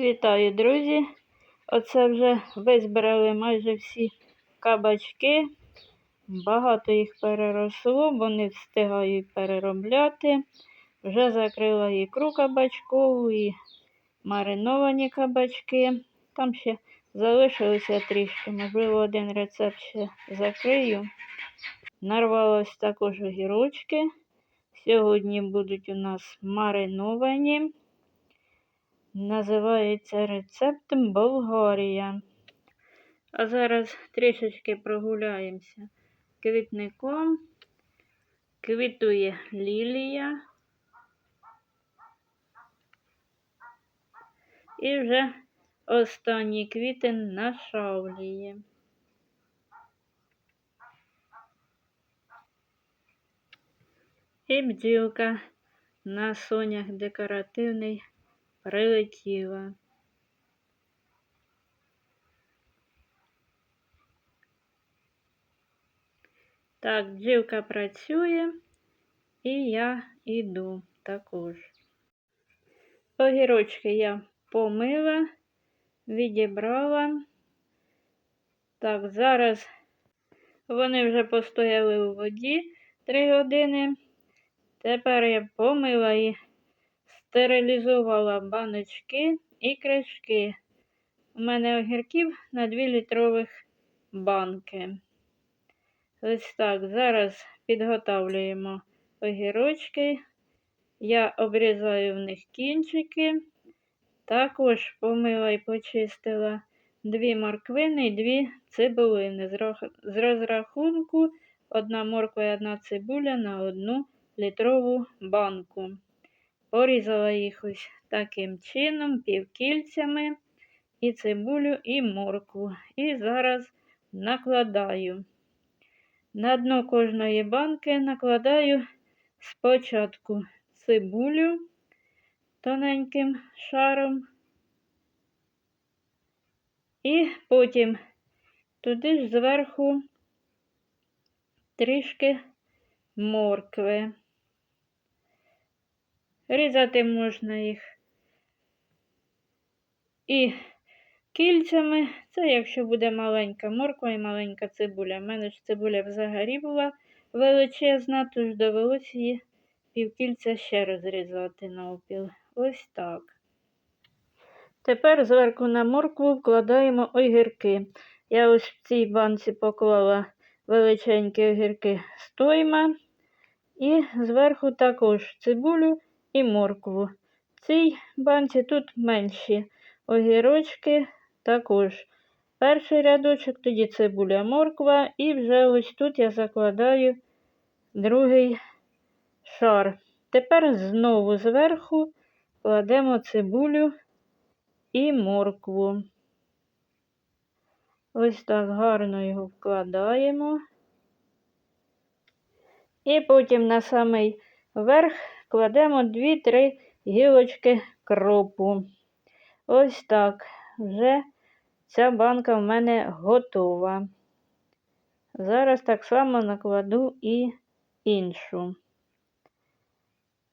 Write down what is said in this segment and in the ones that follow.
Вітаю, друзі! Оце вже визбирали майже всі кабачки. Багато їх переросло, бо не встигають переробляти. Вже закрила ікру кабачкову і мариновані кабачки. Там ще залишилося трішки, можливо, один рецепт ще закрию. Нарвалось також огірочки. Сьогодні будуть у нас мариновані. Називається рецепт Болгарія. А зараз трішечки прогуляємося квітником. Квітує лілія. І вже останній квітень нашавлює. І бджілка на сонях декоративний прилетіла. Так, бджілка працює, і я йду також. Огірочки я помила, відібрала. Так, зараз вони вже постояли у воді 3 години. Тепер я помила і стерилізувала баночки і кришки. У мене огірків на 2 літрових банки. Ось так. Зараз підготовлюємо огірочки. Я обрізаю в них кінчики. Також помила і почистила дві морквини і дві цибулини. З розрахунку одна морква і одна цибуля на одну літрову банку. Порізала їх ось таким чином, півкільцями, і цибулю, і моркву. І зараз накладаю. На дно кожної банки накладаю спочатку цибулю тоненьким шаром, і потім туди ж зверху трішки моркви. Різати можна їх і кільцями. Це якщо буде маленька морква і маленька цибуля. У мене ж цибуля взагалі була величезна, тож довелося її півкільця ще розрізати навпіл. Ось так. Тепер зверху на моркву вкладаємо огірки. Я ось в цій банці поклала величенькі огірки стойма. І зверху також цибулю і моркву. В цій банці тут менші огірочки також. Перший рядочок, тоді цибуля морква, і вже ось тут я закладаю другий шар. Тепер знову зверху кладемо цибулю і моркву. Ось так гарно його вкладаємо. І потім на самий верх кладемо 2-3 гілочки кропу. Ось так. Вже ця банка в мене готова. Зараз так само накладу і іншу.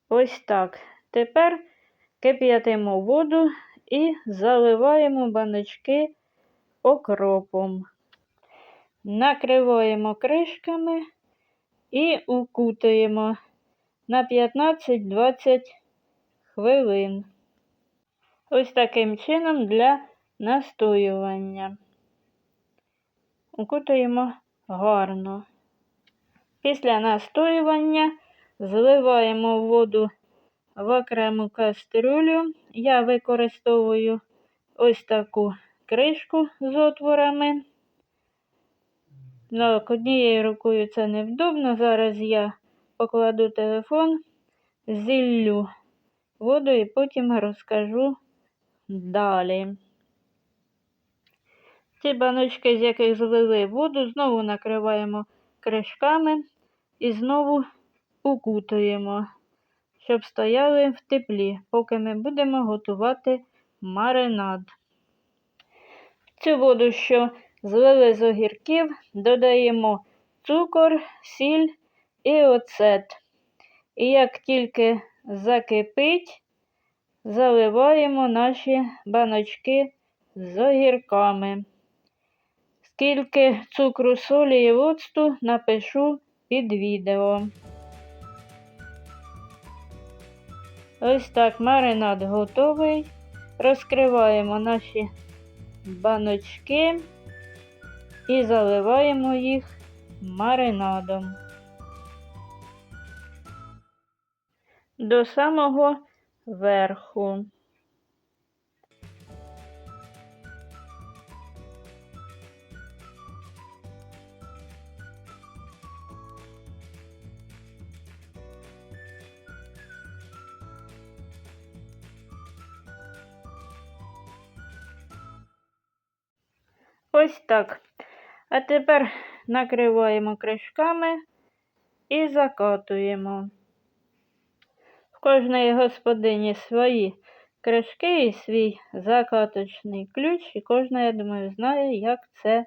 Ось так. Тепер кип'ятимо воду і заливаємо баночки окропом. Накриваємо кришками і укутуємо на 15-20 хвилин. Ось таким чином для настоювання. Укутуємо гарно. Після настоювання зливаємо воду в окрему кастрюлю. Я використовую ось таку кришку з отворами. Однією рукою це невдобно. Зараз я покладу телефон, зіллю воду і потім розкажу далі. Ці баночки, з яких злили воду, знову накриваємо кришками і знову укутуємо, щоб стояли в теплі, поки ми будемо готувати маринад. Цю воду, що злили з огірків, додаємо цукор, сіль і оцет. І як тільки закипить, заливаємо наші баночки з огірками. Скільки цукру, солі і оцту напишу під відео. Ось так маринад готовий. Розкриваємо наші баночки і заливаємо їх маринадом. До самого верху. Ось так. А тепер накриваємо кришками і закатуємо. В кожної господині свої кришки і свій закаточний ключ, і кожна, я думаю, знає, як це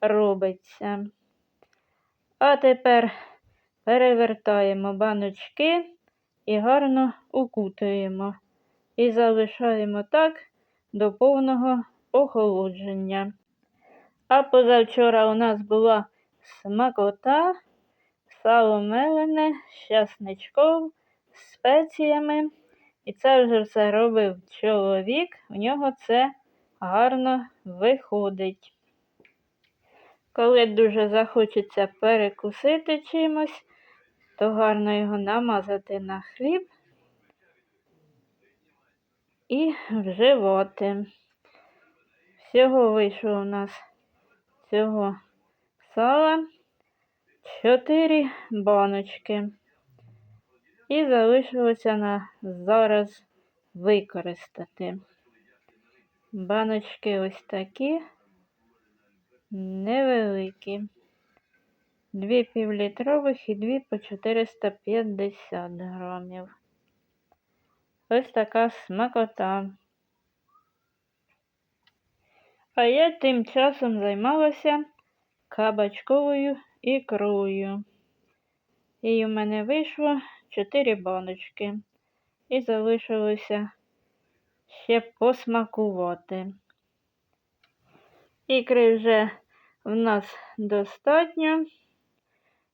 робиться. А тепер перевертаємо баночки і гарно укутуємо. І залишаємо так до повного охолодження. А позавчора у нас була смакота, сало мелене, з часничком, спеціями. І це вже все робив чоловік, у нього це гарно виходить. Коли дуже захочеться перекусити чимось, то гарно його намазати на хліб і вживати. Всього вийшло у нас цього сала 4 баночки. І залишилося на зараз використати. Баночки ось такі невеликі. Дві півлітрових і дві по 450 грамів. Ось така смакота. А я тим часом займалася кабачковою ікрою. І у мене вийшло 4 баночки. І залишилося ще посмакувати. Ікри вже в нас достатньо.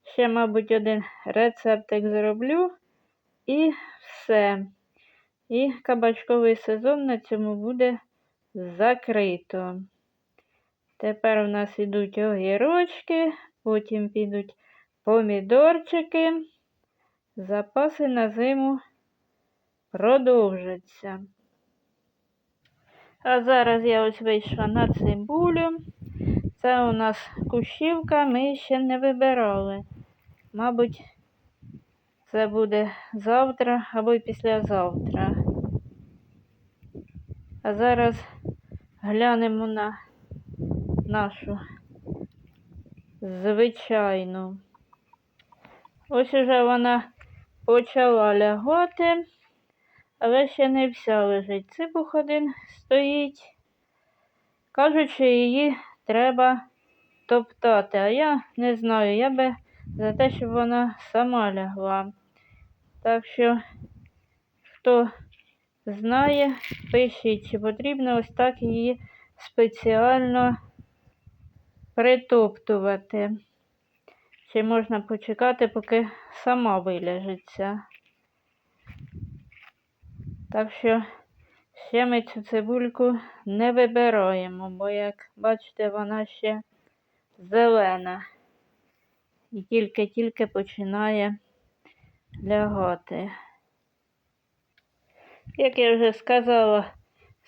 Ще, мабуть, один рецептик зроблю і все. І кабачковий сезон на цьому буде закрито. Тепер у нас йдуть огірочки, потім підуть помідорчики. Запаси на зиму продовжаться. А зараз я ось вийшла на цибулю. Це у нас кущівка, ми ще не вибирали. Мабуть, це буде завтра або й післязавтра. А зараз глянемо на нашу звичайну. Ось уже вона почала лягати, але ще не вся лежить. Цибух один стоїть. Кажуть, що її треба топтати, а я не знаю, я би за те, щоб вона сама лягла. Так що, хто знає, пишіть, чи потрібно ось так її спеціально притоптувати. Чи можна почекати, поки сама виляжеться. Так що ще ми цю цибульку не вибираємо, бо, як бачите, вона ще зелена і тільки-тільки починає лягати. Як я вже сказала,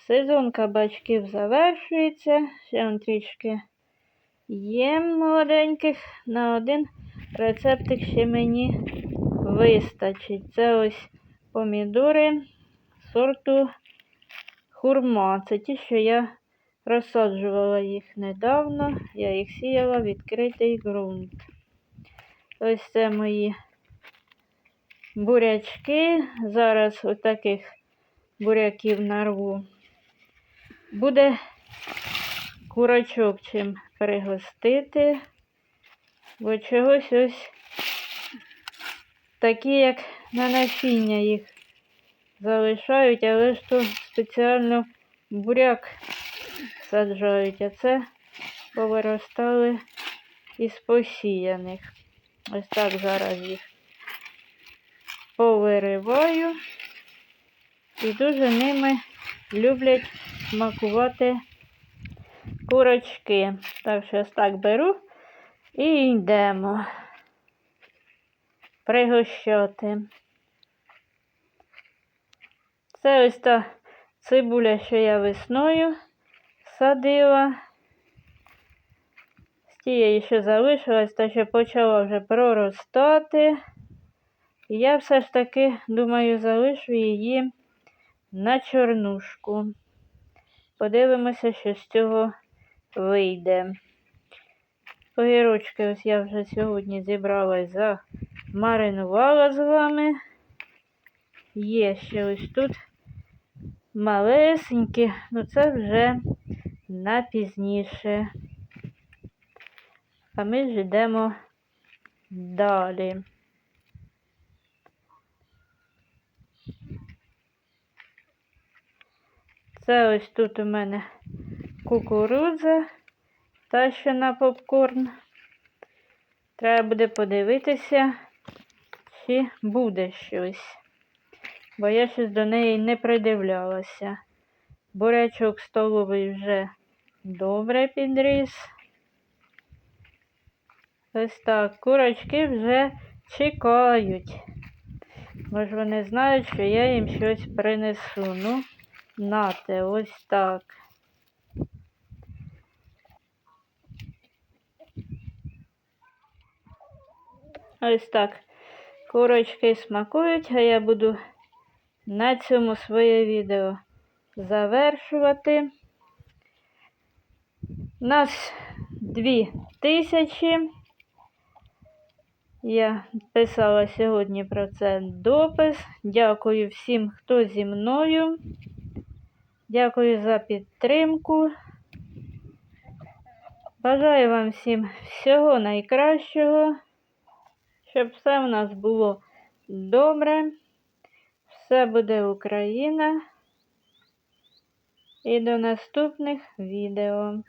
сезон кабачків завершується, ще он трішки є молоденьких. На один рецептик ще мені вистачить. Це ось помідори сорту хурма. Це ті, що я розсаджувала їх недавно. Я їх сіяла в відкритий ґрунт. Ось це мої бурячки. Зараз отаких буряків нарву. Буде курочок чим пригостити, бо чогось ось такі, як на насіння їх залишають, але ж то спеціально буряк саджають, а це повиростали із посіяних. Ось так зараз їх повириваю. І дуже ними люблять смакувати курочки. Так що ось так беру і йдемо пригощати. Це ось та цибуля, що я весною садила. З тієї, що залишилась, та що почала вже проростати. І я все ж таки, думаю, залишу її на чорнушку. Подивимося, що з цього вийде. Огірочки ось я вже сьогодні зібрала замаринувала з вами. Є ще ось тут малесенькі, ну це вже на пізніше. А ми ж йдемо далі. Це ось тут у мене кукурудза, та що на попкорн. Треба буде подивитися, чи буде щось. Бо я щось до неї не придивлялася. Бурячок столовий вже добре підріс. Ось так, курочки вже чекають. Може вони знають, що я їм щось принесу. Ну, нате, ось так. Ось так. Курочки смакують, а я буду на цьому своє відео завершувати. У нас дві тисячі. Я писала сьогодні про це допис. Дякую всім, хто зі мною. Дякую за підтримку. Бажаю вам всім всього найкращого, щоб все в нас було добре. Все буде Україна. І до наступних відео.